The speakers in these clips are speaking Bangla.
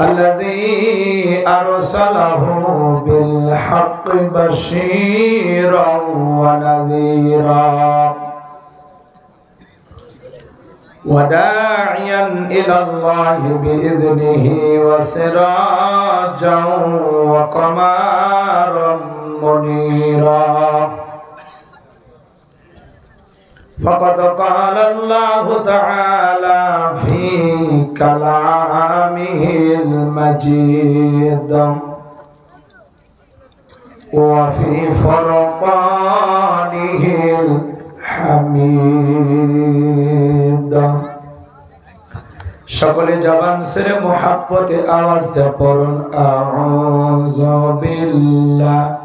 الذي أرسله بالحق بشيرا ونذيرا وداعيا إلى الله بإذنه وسراجا وقمارا منيرا فقد قال الله تعالى في كلامه المجيد وفي فرقانه الحميد সকলে জবান সেরে মোহাব্বতে আওয়াজ দিয়ে পড়ুন আউযু বিল্লাহি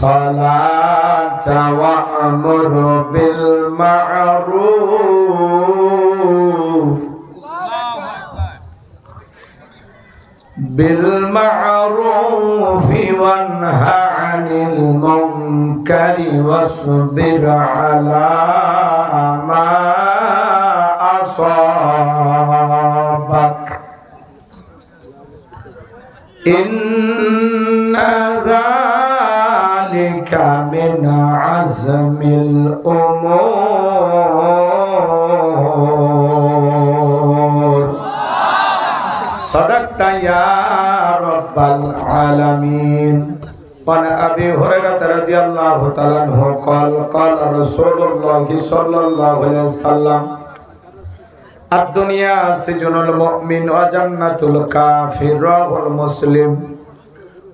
الصلاة وأمر بالمعروف. بالمعروف وانهى عن المنكر واصبر على ما أصابك. إن من عزم الأمور صدقت يا رب العالمين وعن أبي هريرة رضي الله تعالى عنه قال قال رسول الله صلى الله عليه وسلم الدنيا سجن المؤمن وجنة الكافر رواه المسلم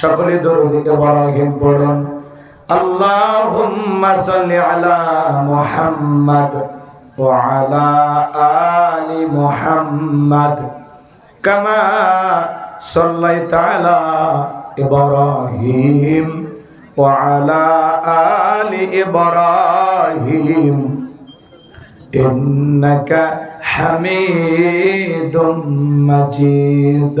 সকলে দরুদিকে বলহীন পড়ুন। আল্লাহুম্মা সাল্লি আলা মুহাম্মদ ওয়া আলা আলি মুহাম্মদ কামা সাল্লাইতা আলা ইব্রাহিম ওয়া আলা আলি ইব্রাহিম। ইন্নাকা হামিদুম মাজিদ।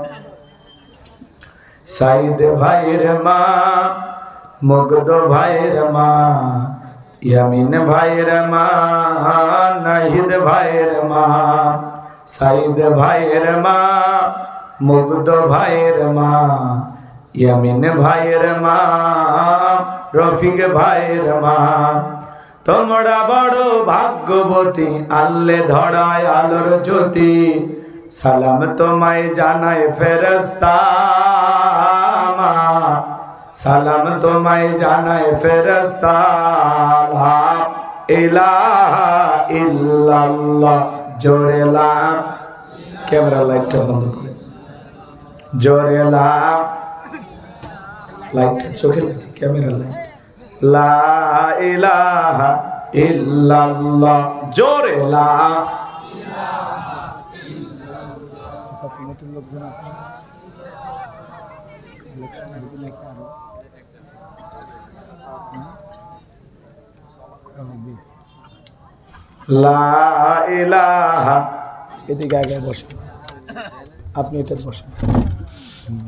সাইদ ভাইয়ের মা, মুগ্ধ ভাইয়ের মা, ইয়ামিন ভাইয়ের মা, নাহিদ ভাইয়ের মা, সাইদ ভাইয়ের মা, মুগ্ধ ভাইয়ের মা, ইয়ামিন ভাইয়ের মা, রফিক ভাইয়ের মা। তোমরা বড় ভাগ্যবতী, আল্লে ধরায় আলোর জ্যোতি সালাম তোমায় জানায় ফেরস্তা সালাম তোমায় জানায় ফেরস্তা লা ইলাহা ইল্লাল্লাহ। জোরে লা ক্যামেরা লাইটটা বন্ধ করে। জোরে লা লাইটটা চোখে লাগে, ক্যামেরা লাইট। লা ইলাহা জোরে লা লা ইলাহা এদিকে আগে বসেন। আপনি এটা বসেন।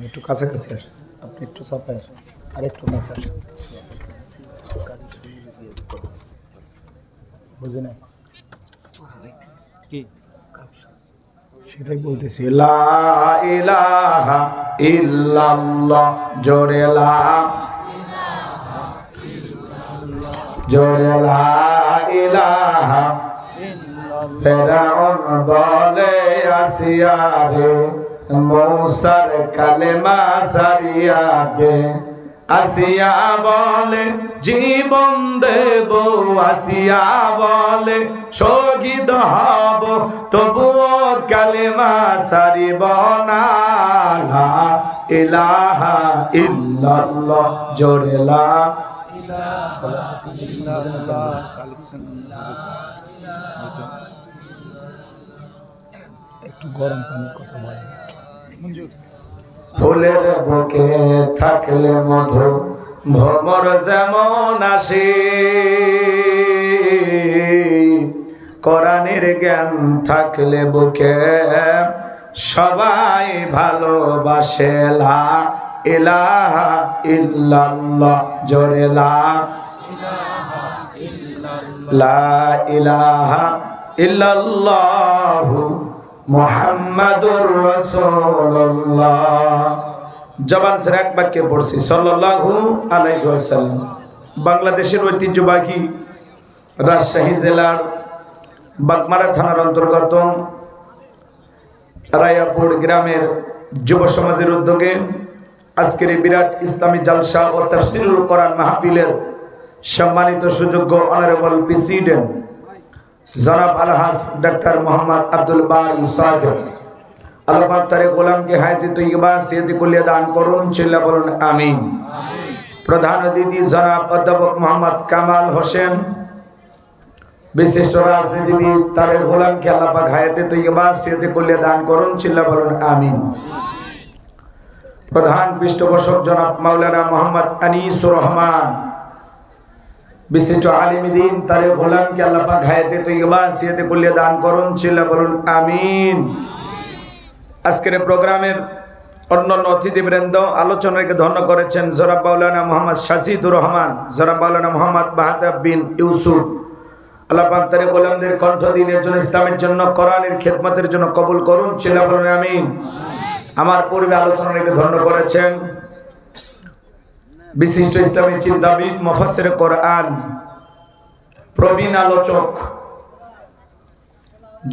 একটু কাছাকাছি আসেন। আপনি একটু চাপায় আসেন। আর একটু কাছে আসেন। বুঝে না সেটাই বলতেছি লা ইলাহা জোরে লা ইলাহা। বলে আসিয়া রে মৌসার কালেমা সারিয়া দে। আসিয়া বলে জীবন দেব আসিয়া বলে শহীদ হব তবুও কালেমা সারিব না। লা ইলাহা ইল্লাল্লাহ জোরে লা একটু গরম পানির কথা বলেন। ফুলের বুকে থাকলে মধু, ভ্রমর যেমন আসে। কোরআনের জ্ঞান থাকলে বুকে সবাই ভালোবাসে। লা ইলাহা জোরে লা ইল্লাল্লাহু মুহাম্মাদুর জবান সের এক বাক্যে পড়ছি, সাল্লাল্লাহু আলাইহি বাংলাদেশের ঐতিহ্যবাহী রাজশাহী জেলার বাগমারা থানার অন্তর্গত রায়াপুর গ্রামের যুব সমাজের উদ্যোগে আজকের এই বিরাট ইসলামী জালসা ও তাফসিরুল কোরআন মাহফিলের সম্মানিত সুযোগ্য অনারেবল প্রেসিডেন্ট জনাব আলহাস ডাক্তার মোহাম্মদ আব্দুল বারি সাহেব। আল্লাহ তারে গোলামকে হায়াতে তৈবা সিয়াদি কুলিয়া দান করুন, চিল্লা বলুন, আমিন। প্রধান অতিথি জনাব অধ্যাপক মোহাম্মদ কামাল হোসেন। বিশিষ্ট রাজনীতিবিদ তারে গোলামকে আল্লাহ পাক হায়াতে তৈবা সিয়াদি কুলিয়া দান করুন, চিল্লা বলুন, আমিন। প্রধান পৃষ্ঠপোষক জনাব মাওলানা মোহাম্মদ আনিসুর রহমান। বিশিষ্ট আলিমিদিন তারে গোলামকে আল্লাহ পাক হায়াতে তৈবা সিয়াতে কুলিয়া দান করুন, চিল্লা বলুন, আমিন। আজকের প্রোগ্রামের অন্যান্য অতিথিবৃন্দ আলোচনাকে ধন্য করেছেন জরাব বাউলানা মোহাম্মদ শাসিদুর রহমান জরাব বাউলানা মোহাম্মদ বাহাদাব বিন ইউসুফ। আল্লাহ পাক তারে গোলামদের কণ্ঠ দিনের জন্য, ইসলামের জন্য, কোরআনের খেদমতের জন্য কবুল করুন, চিল্লা বলুন, আমিন। আমার পূর্বে আলোচনা রেখে ধন্য করেছেন বিশিষ্ট ইসলামী চিন্তাবিদ মফাসের কোরআন, প্রবীণ আলোচক,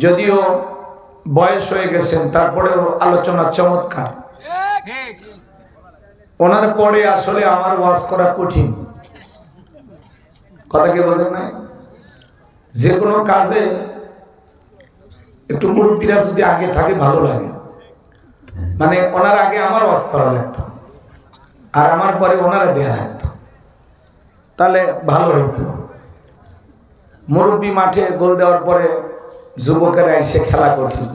যদিও বয়স হয়ে গেছেন, তারপরেও আলোচনা চমৎকার। ওনার পরে আসলে আমার ওয়াজ করা কঠিন। কথা কি বোঝেন নাই? যে কোনো কাজে একটু মুরব্বীরা যদি আগে থাকে, ভালো লাগে। মানে ওনার আগে আমার ওয়াজ করা লাগতো। আর আমার পরে ওনারা দেয়া লাগতো। তাহলে ভালো হইতো। মুরব্বী মাঠে গোল দেওয়ার পরে যুবকেরা এসে খেলা কঠিন।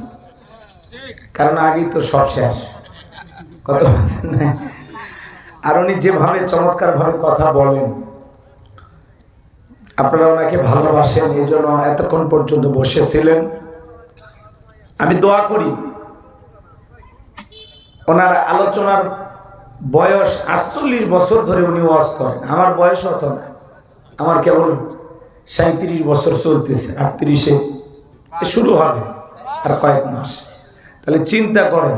কারণ আগেই তো সব শেষ। কত না আর উনি যেভাবে চমৎকার ভাবে কথা বলেন, আপনারা ওনাকে ভালোবাসেন এই জন্য এতক্ষণ পর্যন্ত বসেছিলেন। আমি দোয়া করি, ওনার আলোচনার বয়স আটচল্লিশ বছর ধরে উনি ওয়াজ করেন। আমার বয়স অত না। আমার কেবল সাঁত্রিশ বছর চলতেছে, আটত্রিশে। শুরু হবে আর কয়েক মাস। তাহলে চিন্তা করেন,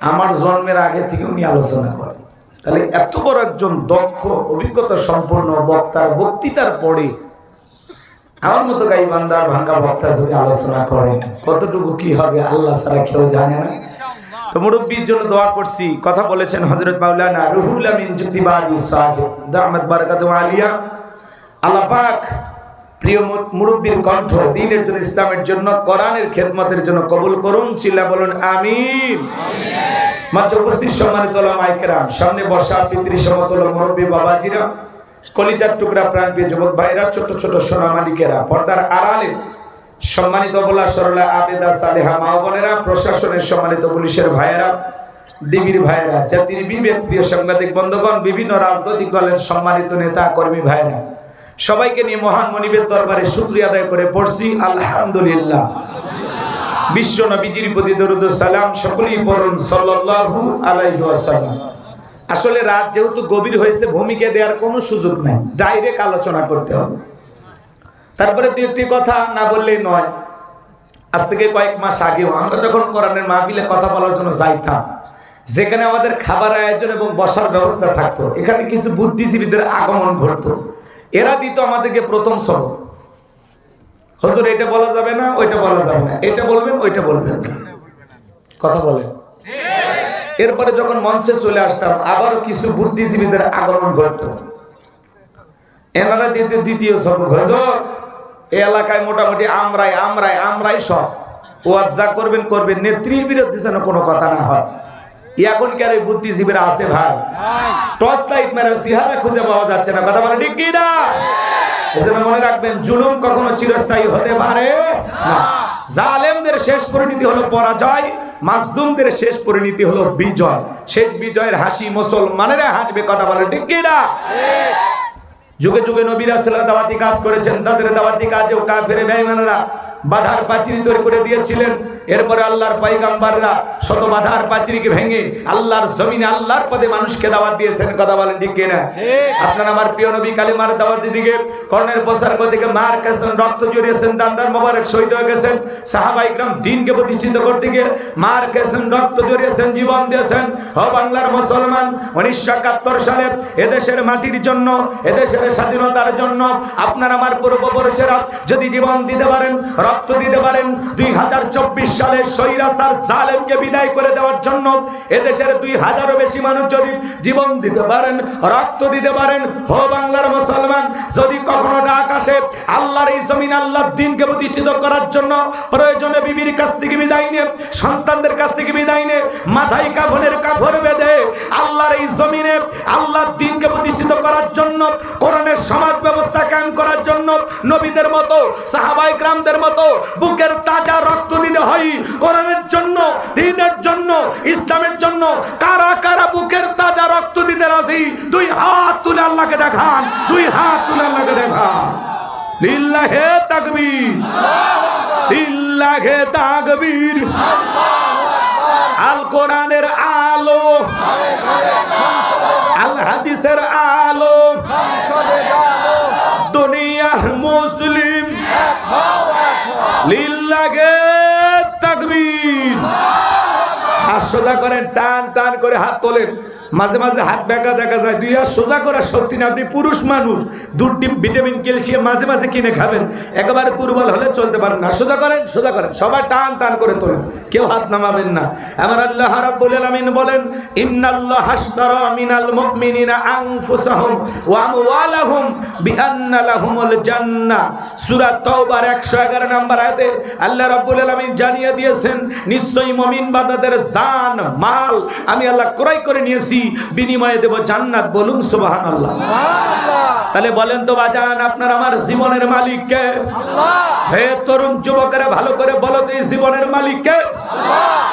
আমার জন্মের আগে থেকে উনি আলোচনা করেন। তাহলে এত বড় একজন দক্ষ, অভিজ্ঞতা সম্পন্ন বক্তার বক্তৃতার পরে আমার মতো গাই বান্দার ভাঙ্গা বক্তা যদি আলোচনা করে কতটুকু কি হবে আল্লাহ ছাড়া কেউ জানে না। তো মুরব্বীর জন্য দোয়া করছি। কথা বলেছেন হজরত মাওলানা রুহুল আমিন যুক্তিবাদী দামাত বারাকাতু আলিয়া। আল্লাহ পাক প্রিয় মুরব্বীর কণ্ঠ দিনের জন্য ইসলামের জন্য, কোরআনের খেদমতের জন্য কবুল করুন, চিল্লা বলুন, আমিন। মাত্র উপস্থিত সম্মানিত মাইকেরাম সামনে বর্ষা পিতৃ সমতল মুরব্বী বাবাজিরা, কলিজার টুকরা প্রাণ প্রিয় যুবক ভাইরা ছোট ছোট সোনা মালিকেরা, পর্দার আড়ালে সম্মানিত বলা সরলা আবেদা সালেহা মা বোনেরা, প্রশাসনের সম্মানিত পুলিশের ভাইয়েরা দেবীর ভাইয়েরা, জাতির বিবেক, প্রিয় সাংবাদিক বন্ধুগণ, বিভিন্ন রাজনৈতিক দলের সম্মানিত নেতা, কর্মী ভাইয়েরা, সবাইকে নিয়ে মহান মনিবের দরবারে শুক্রিয়া আদায় করে পড়ছি, আলহামদুলিল্লাহ। বিশ্ব নবীজির প্রতি দরুদ সালাম সকলেই পড়ুন, সাল্লাল্লাহু আলাইহি ওয়াসাল্লাম। আসলে রাত যেহেতু গভীর হয়েছে, ভূমিকা দেওয়ার কোনো সুযোগ নাই। ডাইরেক্ট আলোচনা করতে হবে। তারপরে দু একটি কথা না বললেই নয়। আজ থেকে কয়েক মাস আগেও আমরা যখন কোরআনের মাহফিলে কথা বলার জন্য যাইতাম, যেখানে আমাদের খাবার আয়োজন এবং বসার ব্যবস্থা থাকতো, এখানে কিছু বুদ্ধিজীবীদের আগমন ঘটতো। এরা দিত আমাদেরকে প্রথম সবক। হজুর, এটা বলা যাবে না, ওইটা বলা যাবে না। এটা বলবেন, ওইটা বলবেন। কথা বলেন। এরপরে যখন মঞ্চে চলে আসতাম, আবারও কিছু বুদ্ধিজীবীদের আগমন ঘটতো। এনারা দিতে দ্বিতীয় সবক। হজুর এলাকায় মোটামুটি আমরাই আমরাই আমরাই সব। ওয়াজ যা করবেন করবেন, নেত্রীর বিরুদ্ধে যেন কোনো কথা না হয়। বুদ্ধিজীবীরা আছে ভাই। মেরে খুঁজে পাওয়া যাচ্ছে না। বলে মনে রাখবেন, জুলুম কখনো চিরস্থায়ী হতে পারে জালেমদের শেষ পরিণতি হলো পরাজয় মাসদুমদের শেষ পরিণতি হলো বিজয়। শেষ বিজয়ের হাসি মুসলমানেরা হাসবে, কথা বলে ঠিক যুগে যুগে নবীরা দাওয়াতি কাজ করেছেন তাদের দাওয়াতি কাজেও কাফের বেঈমানরা বাধার পাঁচিরি তৈরি করে দিয়েছিলেন। এরপরে আল্লাহর পয়গাম্বাররা শত বাধার পাঁচিরিকে ভেঙে আল্লাহর জমিনে আল্লাহর পদে মানুষকে দাওয়াত দিয়েছেন। কথা বলেন ঠিক কিনা? আপনার আমার প্রিয় নবী কালিমার দাওয়াত দিকে কর্ণের প্রসার দিকে মার খেয়েছেন রক্ত জড়িয়েছেন দান্দার মোবারক শহীদ হয়ে গেছেন। সাহাবা ইকরাম দিনকে প্রতিষ্ঠিত করতে গিয়ে মার খেয়েছেন রক্ত জড়িয়েছেন জীবন দিয়েছেন। হ বাংলার মুসলমান উনিশশো একাত্তর সালে এদেশের মাটির জন্য এদেশের স্বাধীনতার জন্য আপনার আমার পূর্বপুরুষেরা যদি জীবন দিতে পারেন রক্ত দিতে পারেন দুই হাজার চব্বিশ সালে সৈরাসার জালেমকে বিদায় করে দেওয়ার জন্য। এদেশের দুই হাজারও বেশি মানুষ যদি জীবন দিতে পারেন, রক্ত দিতে পারেন, হো বাংলার মুসলমান, যদি কখনো ডাক আসে, আল্লাহর এই জমিন আল্লাহর দিনকে প্রতিষ্ঠিত করার জন্য প্রয়োজনে বিবির কাছ থেকে বিদায় নিয়ে, সন্তানদের কাছ থেকে বিদায় নিয়ে, মাথায় কাফনের কাফর বেঁধে আল্লাহর এই জমিনে আল্লাহর দিনকে প্রতিষ্ঠিত করার জন্য, কোরআনের সমাজ ব্যবস্থা কায়েম করার জন্য, নবীদের মতো সাহাবাই গ্রামদের মতো বুকের তাজা রক্ত দিতে হয়। কোরআনের জন্য, দিনের জন্য, ইসলামের জন্য কারা কারা বুকের তাজা রক্ত দিতে রাজি? দুই হাত তুলে আল্লাহকে দেখান, দুই হাত তুলে আল্লাহকে দেখান। লিল্লাহে তাকবীর। লিল্লাহে তাকবীর। আল কোরআনের আলো। আল হাদিসের আলো। লিল্লাহে তাকবীর হাত সোজা করেন, টান টান করে হাত তোলেন। মাঝে মাঝে হাত ব্যাকা দেখা যায়। দুই হাত সোজা করার সত্যি না, আপনি পুরুষ মানুষ ডিম, ভিটামিন, ক্যালসিয়াম মাঝে মাঝে কিনে খাবেন। একেবারে দুর্বল হলে চলতে পারেন না। সোজা করেন সোজা করেন। সবাই টান টান করে তোলেন। কেউ হাত নামাবেন না। আমার আল্লাহ আলামিন বলেন, ইন্নাল্লাহ হাসতারা মিনাল মুমিনিনা আনফুসাহুম ওয়া আমওয়ালাহুম বিআন্না লাহুমুল জান্নাহ সূরা তাওবার 111 নম্বর আয়াতে আল্লাহ রাব্বুল জানিয়ে দিয়েছেন, নিশ্চয়ই মুমিন বান্দাদের জান মাল আমি আল্লাহ ক্রয় করে নিয়েছি বিনিময়ে দেব জান্নাত বলুন সুবহানাল্লাহ। তাহলে বলেন তো বাজান আপনার আমার জীবনের মালিক কে হে তরুণ যুবকেরা ভালো করে বলো তো জীবনের মালিক কে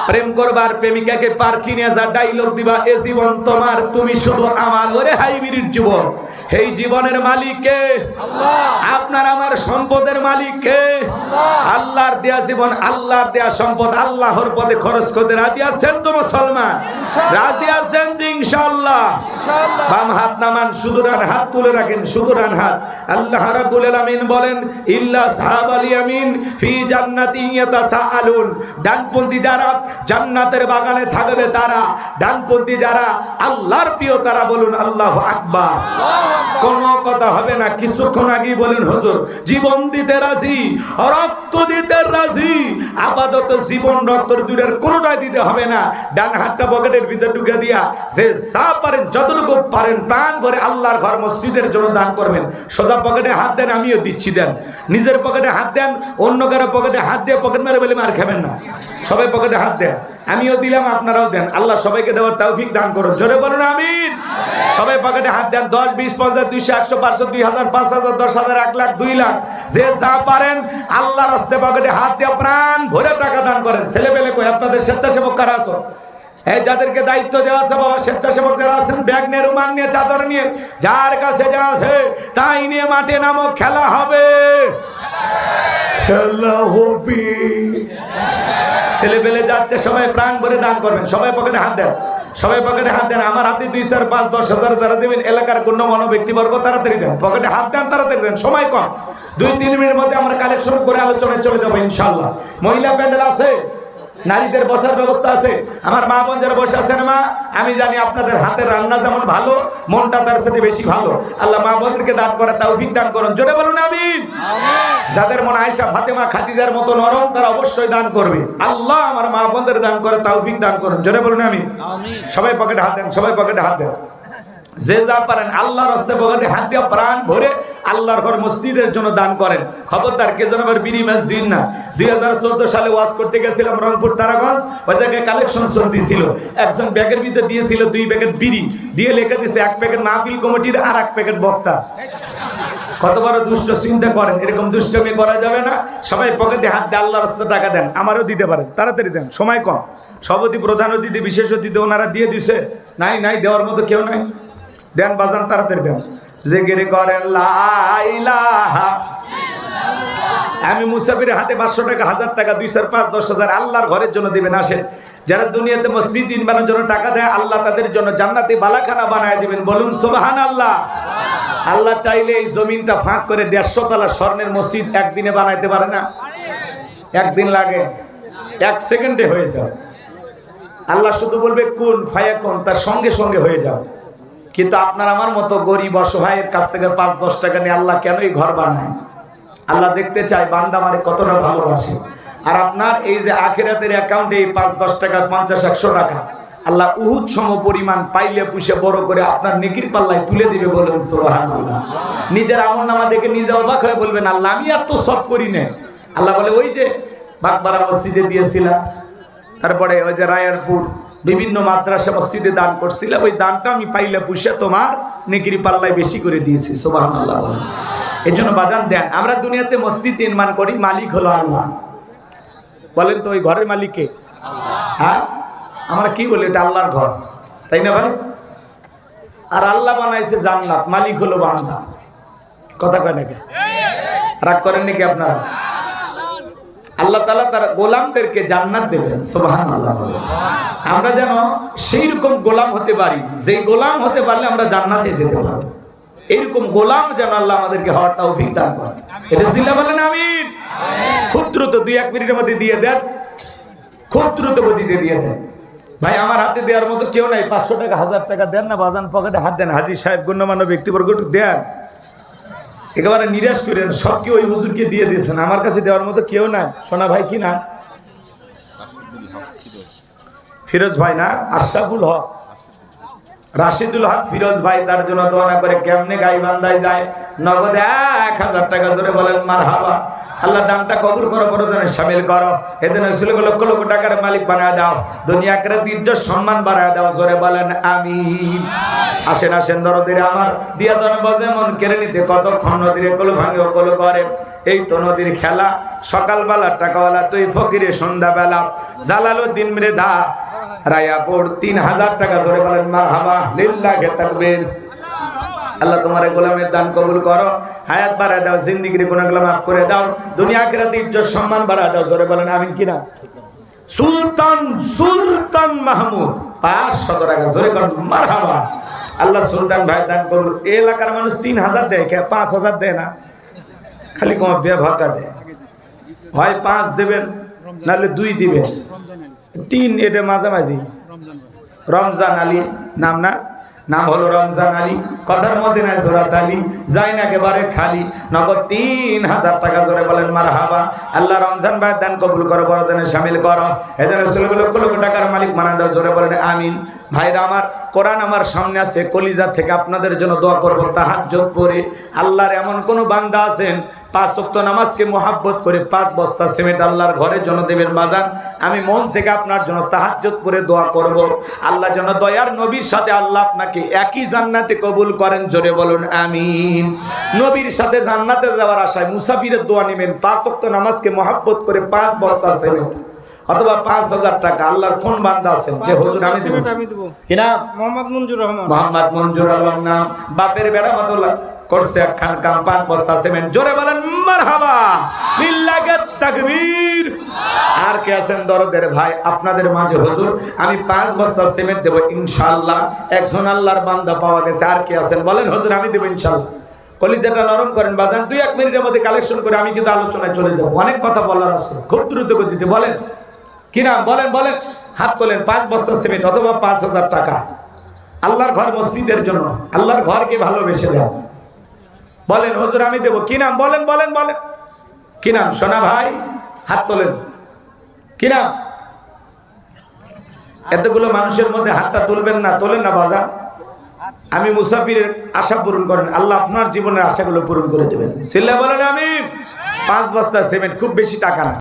প্রেম করবার প্রেমিকাকে পার্কি নিয়ে যা ডাইলগ দিবা এ জীবন তোমার তুমি শুধু আমার ওরে হাইবিরির জীবন এই জীবনের মালিক কে? আপনার আমার সম্পদের মালিক কে? আল্লাহর দেয়া জীবন আল্লাহর দেয়া সম্পদ আল্লাহর পথে খরচ করতে রাজি আছেন তো মুসলমান? রাজি আছেন ইনশাআল্লাহ? বাম হাত নামান শুধু ডান হাত তুলে রাখেন শুধু ডান হাত। আল্লাহ রাব্বুল আলামিন বলেন ইল্লা সাহাবাল ইয়ামিন ফি জান্নাতি ইয়াতাসাআলুন। ডানপন্থী যারা জান্নাতের বাগানে থাকবে তারা ডানপন্থী যারা আল্লাহর প্রিয় তারা বলুন আল্লাহু আকবার। কোনো কথা হবে না। কিছুক্ষণ আগেই বলেন, হুজুর, জীবন দিতে রাজি, রক্ত দিতে রাজি, আপাতত জীবন রক্ত দূরের কোনোটাই দিতে হবে না। ডান হাতটা পকেটের ভিতরে ঢুকে দিয়া যে যা পারেন, যতটুকু পারেন, প্রাণ ভরে আল্লাহর ঘর মসজিদের জন্য দান করবেন। সোজা পকেটে হাত দেন, আমিও দিচ্ছি দেন। নিজের পকেটে হাত দেন, অন্য কারও পকেটে হাত দিয়ে পকেট মেরে বলে মার খাবেন না। সবাই পকেটে হাত দেন। আমিও দিলাম, আপনারাও দেন। আল্লাহ সবাইকে দেওয়ার তৌফিক দান করুন। জোরে বলুন আমি সবাই পকেটে হাত দেন, দশ, বিশ, পঞ্চাশ, দুইশো, একশো, পাঁচশো, দুই হাজার, পাঁচ হাজার, দশ হাজার, এক লাখ, দুই লাখ। যে যা পারেন, আল্লাহর হস্তে পকেটে হাত দিয়ে প্রাণ ভরে টাকা দান করেন। ছেলে পেলে কই, আপনাদের স্বেচ্ছাসেবক কারা আছো? এই যাদেরকে দায়িত্ব দেওয়া আছে বাবা স্বেচ্ছাসেবক যারা আছেন ব্যাগ নিয়ে রুমাল নিয়ে চাদর নিয়ে যার কাছে যা আছে তাই নিয়ে মাঠে নামক খেলা হবে। খেলা হবে। ছেলে পেলে যাচ্ছে সবাই প্রাণ ভরে দান করবেন। সবাই পকেটে হাত দেন সবাই পকেটে হাত দেন। আমার হাতে দুই চার পাঁচ দশ হাজার তারা দেবেন এলাকার গণ্যমান্য ব্যক্তিবর্গ তাড়াতাড়ি দেন। পকেটে হাত দেন তাড়াতাড়ি দেন। সময় কম। দুই তিন মিনিটের মধ্যে আমরা কালেকশন করে আলোচনায় চলে যাব ইনশাল্লাহ মহিলা প্যান্ডেল আছে নারীদের বসার ব্যবস্থা আছে। আমার মা বোন যারা বসে আছেন মা আমি জানি আপনাদের হাতের রান্না যেমন ভালো মনটা তার সাথে বেশি ভালো। আল্লাহ মা বোনদেরকে দান করা তৌফিক দান করুন। জোরে বলুন আমি যাদের মনে আয়সা ফাতেমা খাদিজার মতো নরম তারা অবশ্যই দান করবে। আল্লাহ আমার মা বোনদের দান করে তৌফিক দান করুন। জোরে বলুন আমি সবাই পকেটে হাত দেন সবাই পকেটে হাত দেন। যে যা পারেন, আল্লাহর হস্তে পকেটে হাত দিয়ে প্রাণ ভরে আল্লাহর ঘর মসজিদের জন্য দান করেন। খবরদার কে যেন আবার বিড়ি মাছ দিন না। দুই হাজার চোদ্দ সালে ওয়াজ করতে গেছিলাম রংপুর তারাগঞ্জ, ওই জায়গায় কালেকশন দিয়েছিল একজন ব্যাগের ভিতরে দিয়েছিল দুই প্যাকেট বিড়ি। দিয়ে লিখে দিয়েছে এক প্যাকেট মাহফিল কমিটির আর এক প্যাকেট বক্তা। কত বড় দুষ্ট চিন্তা করেন, এরকম দুষ্টমি করা যাবে না। সবাই পকেটে হাত দিয়ে আল্লাহর রাস্তা টাকা দেন, আমারও দিতে পারেন, তাড়াতাড়ি দেন, সময় কম। সভাপতি, প্রধান অতিথি, বিশেষ অতিথি, ওনারা দিয়ে দিছে। নাই নাই, দেওয়ার মতো কেউ নাই। দেন বাজান তাড়াতাড়ি দেন। জেগেরে করেন লাইলাহা আমি মুসাফিরের হাতে পাঁচশো টাকা, হাজার টাকা, দুই চার পাঁচ, দশ হাজার আল্লাহর ঘরের জন্য দেবেন আসেন যারা দুনিয়াতে মসজিদ নির্মাণের জন্য টাকা দেয়, আল্লাহ তাদের জন্য জান্নাতে বালাখানা বানায় দিবেন। বলুন সোবাহান আল্লাহ আল্লাহ চাইলে এই জমিনটা ফাঁক করে দেড়শো তলা স্বর্ণের মসজিদ একদিনে বানাইতে পারে না। একদিন লাগে। এক সেকেন্ডে হয়ে যাও আল্লাহ শুধু বলবে, কোন ফায়া কোন তার সঙ্গে সঙ্গে হয়ে যাও কিন্তু আপনার আমার মতো গরিব অসহায়ের কাছ থেকে পাঁচ, দশ টাকা নিয়ে আল্লাহ কেনই ঘর বানায়? আল্লাহ দেখতে চায় বান্দা মারে কতটা ভালোবাসে। আর আপনার এই যে আখেরাতের অ্যাকাউন্টে এই পাঁচ, দশ টাকা, পঞ্চাশ, একশো টাকা, আল্লাহ উহুদ সম পরিমাণ পাইলে পুষে বড় করে আপনার নেকির পাল্লায় তুলে দিবে বলেন, সুবহানাল্লাহ। নিজের আমল নামা দেখে নিজে অবাক হয়ে বলবেন, আল্লাহ, আমি আর তো সব করি না আল্লাহ বলে, ওই যে বাগবাড়া মসজিদে দিয়েছিলাম, তারপরে ওই যে রায়ারপুর বিভিন্ন মাদ্রাসা মসজিদে দান করছিলাম ওই দানটা আমি পাইলে পুষে তোমার নেকির পাল্লায় বেশি করে দিয়েছি সোবাহান আল্লাহ এই জন্য বাজান দেন, আমরা দুনিয়াতে মসজিদ নির্মাণ করি, মালিক হলো আল্লাহ। বলেন তো ওই ঘরের মালিককে হ্যাঁ? আমরা কি বলি, এটা আল্লাহর ঘর, তাই না ভাই? আর আল্লাহ বানাইছে জান্নাত, মালিক হলো বান্দা। কথা কয় নাকি? রাগ করেন নাকি আপনারা? আল্লাহ তালা তার গোলামদেরকে জান্নাত দেবেন সোবাহান আমরা যেন সেই রকম গোলাম হতে পারি যে গোলাম হতে পারলে আমরা জান্নাতে যেতে পারি এইরকম গোলাম যেন আল্লাহ আমাদেরকে হওয়ার তৌফিক দান করে এটা জিল্লা বলেন আমিন। খুব দ্রুত দুই এক মিনিটের মধ্যে দিয়ে দেন। খুব দ্রুত গতিতে দিয়ে দেন। ভাই, আমার হাতে দেওয়ার মতো কেউ নাই। পাঁচশো টাকা, হাজার টাকা দেন না, বাজান পকেটে হাত দেন। হাজির সাহেব, গণ্যমান্য ব্যক্তিবর্গ, একটু দেন। একেবারে নিরাশ করেন, সব কি ওই হুজুরকে দিয়ে দিয়েছেন? আমার কাছে দেওয়ার মতো কেউ না সোনা ভাই কি না? ফিরোজ ভাই না? আশরাফুল হক। রাশিদুল হক, ফিরোজ ভাই তার জন্য দোয়া করে কেমনে গাই বান্দায় যায়? নগদ এক হাজার টাকা জোরে বলেন মার হাবা আল্লাহ দামটা কবুল করো বড়দানে সামিল করো। এদিন ছিল লক্ষ লক্ষ টাকার মালিক বানায় দাও, দুনিয়া করে বীর্য সম্মান বাড়ায় দাও, জোরে বলেন আমি আসেন আসেন দরদিরে আমার, দিয়া দন বজে মন কেড়ে নিতে কতক্ষণ নদীরে কল ভাঙে কল করে এই তো নদীর খেলা, সকালবেলা টাকাওয়ালা তুই ফকিরে, সন্ধ্যাবেলা জালালুদ্দিন মৃধা, রায়াপুর, তিন হাজার টাকা ধরে বলেন মার হাবা লিল্লা থাকবেন আল্লাহ তোমার গোলামের দান কবুল করো। হায়াত বাড়ায় দাও, জিন্দিগির গুণাগুলো মাফ করে দাও। দুনিয়া কেরাতে ইজ্জত সম্মান বাড়ায় দাও, জোরে বলেন আমি কিনা? সুলতান সুলতান মাহমুদ, পাঁচশত টাকা, জোরে কর মার হাবা আল্লাহ সুলতান ভাই দান করুন এলাকার মানুষ তিন হাজার দেয়, কে পাঁচ হাজার দেয় না? খালি কম ভাকা দেয়। হয় পাঁচ দেবেন, নাহলে দুই দিবেন। তিন, এটা মাঝামাঝি। রমজান আলী, নাম না? নাম হলো রমজান আলী। কথার মধ্যে নাই জোরাত আলী। যাই না একেবারে খালি। নগদ তিন হাজার টাকা জোরে বলেন মার হাবা আল্লাহ রমজান ভাই দান কবুল করো বড়দিনে সামিল করো। এদের লক্ষ লক্ষ টাকার মালিক মানা দাও, জোরে বলেন, আমিন। ভাইরা আমার, কোরআন আমার সামনে আছে, কলিজা থেকে আপনাদের জন্য দোয়া করব তাহাজ্জত পরে আল্লাহর এমন কোনো বান্দা আছেন পাঁচ ওয়াক্ত নামাজকে মোহাব্বত করে পাঁচ বস্তা সিমেন্ট আল্লাহর ঘরের জন্য দেবেন বাজান আমি মন থেকে আপনার জন্য তাহাজ্জত পরে দোয়া করব। আল্লাহ যেন দয়ার নবীর সাথে আল্লাহ আপনাকে একই জান্নাতে কবুল করেন। জোরে বলুন আমিন। নবীর সাথে জান্নাতে যাওয়ার আশায় মুসাফিরের দোয়া নেবেন। পাঁচ ওয়াক্ত নামাজকে মোহাব্বত করে পাঁচ বস্তা সিমেন্ট অথবা পাঁচ হাজার টাকা। আল্লাহর কোন বান্দা আছেন। যে হুজুর আমি দেব। আমি কিনা মোহাম্মদ মঞ্জুর রহমান। মোহাম্মদ মঞ্জুর আলম নাম। বাপের বেড়া মতো করছে একখান কাম, পাঁচ বস্তা সিমেন্ট। জোরে বলেন, মারহাবা। লিল্লাহে তাকবীর। আর কে আছেন দরদের ভাই? আপনাদের মাঝে হুজুর, আমি পাঁচ বস্তা সিমেন্ট দেব, ইনশাআল্লাহ। একজন আল্লাহর বান্দা পাওয়া গেছে। আর কে আছেন? বলেন, হুজুর, আমি দেব, ইনশাআল্লাহ। কলিজাটা নরম করেন, বাজান, দুই, এক মিনিটের মধ্যে কালেকশন করে আমি কিন্তু আলোচনায় চলে যাব। অনেক কথা বলার আছে। খুব দ্রুত গতিতে বলেন। কি নাম? বলেন বলেন। হাত তোলেন, পাঁচ বস্তা সিমেন্ট, অথবা পাঁচ হাজার টাকা। আল্লাহর ঘর মসজিদের জন্য। আল্লাহর ঘরকে ভালোবেসে দেন। বলেন, হজুর, আমি দেব। কি নাম? বলেন বলেন বলেন। কি নাম? সোনা ভাই, হাত তোলেন। কি নাম? এতগুলো মানুষের মধ্যে হাতটা তুলবেন না, তোলেন না বাজার আমি মুসাফিরের আশা পূরণ করেন, আল্লাহ আপনার জীবনের আশাগুলো পূরণ করে দেবেন। সিল্লা বলেন আমি পাঁচ বস্তা সিমেন্ট, খুব বেশি টাকা না।